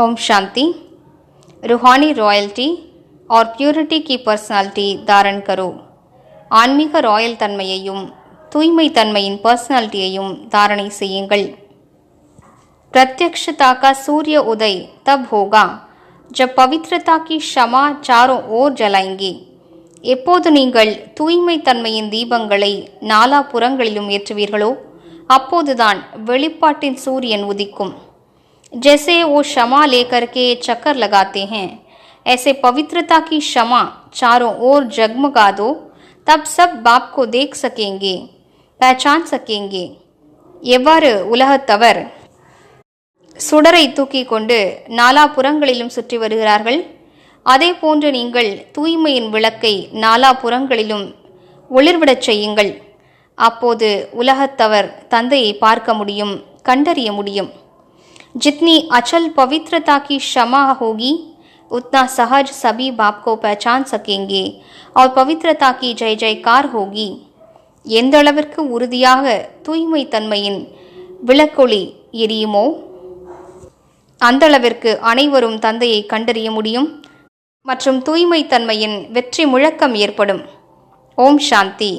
ஓம் சாந்தி. रूहानी ராயல்டி ஆர் பியூரிட்டி की पर्सनालिटी தாரன் கரோ. ஆன்மீக ராயல் தன்மையையும் தூய்மை தன்மையின் பர்சனாலிட்டியையும் தாரணை செய்யுங்கள். प्रत्यक्षता का सूर्य उदय तब होगा जब पवित्रता की क्षमा चारों ओर जलाएंगे எப்போது நீங்கள் தூய்மை தன்மையின் தீபங்களை நாலா புறங்களிலும் ஏற்றுவீர்களோ அப்போதுதான் வெளிப்பாட்டின் சூரியன் உதிக்கும். जैसे वो क्षमा लेकर के चक्कर लगाते हैं ऐसे पवित्रता की क्षमा चारों ओर जगमगा दो तब सब बाप को देख सकेंगे पहचान सकेंगे எவ்வாறு உலகத்தவர் சுடரை தூக்கி கொண்டு நாலா புறங்களிலும் சுற்றி வருகிறார்கள் அதே போன்று நீங்கள் தூய்மையின் விளக்கை நாலா புறங்களிலும் ஒளிர்விடச் செய்யுங்கள் அப்போது உலகத்தவர் தந்தையை பார்க்க முடியும் கண்டறிய முடியும் जितनी अचल पवित्रता की क्षमा होगी उतना सहज सभी बाप को पहचान सकेंगे और पवित्रता की जय जयकार होगी எந்த அளவிற்கு உறுதியாக தூய்மை தன்மையின் விளக்கொளி எரியுமோ அந்த அளவிற்கு அனைவரும் தந்தையை கண்டறிய முடியும் மற்றும் தூய்மை தன்மையின் வெற்றி முழக்கம் ஏற்படும் ஓம் சாந்தி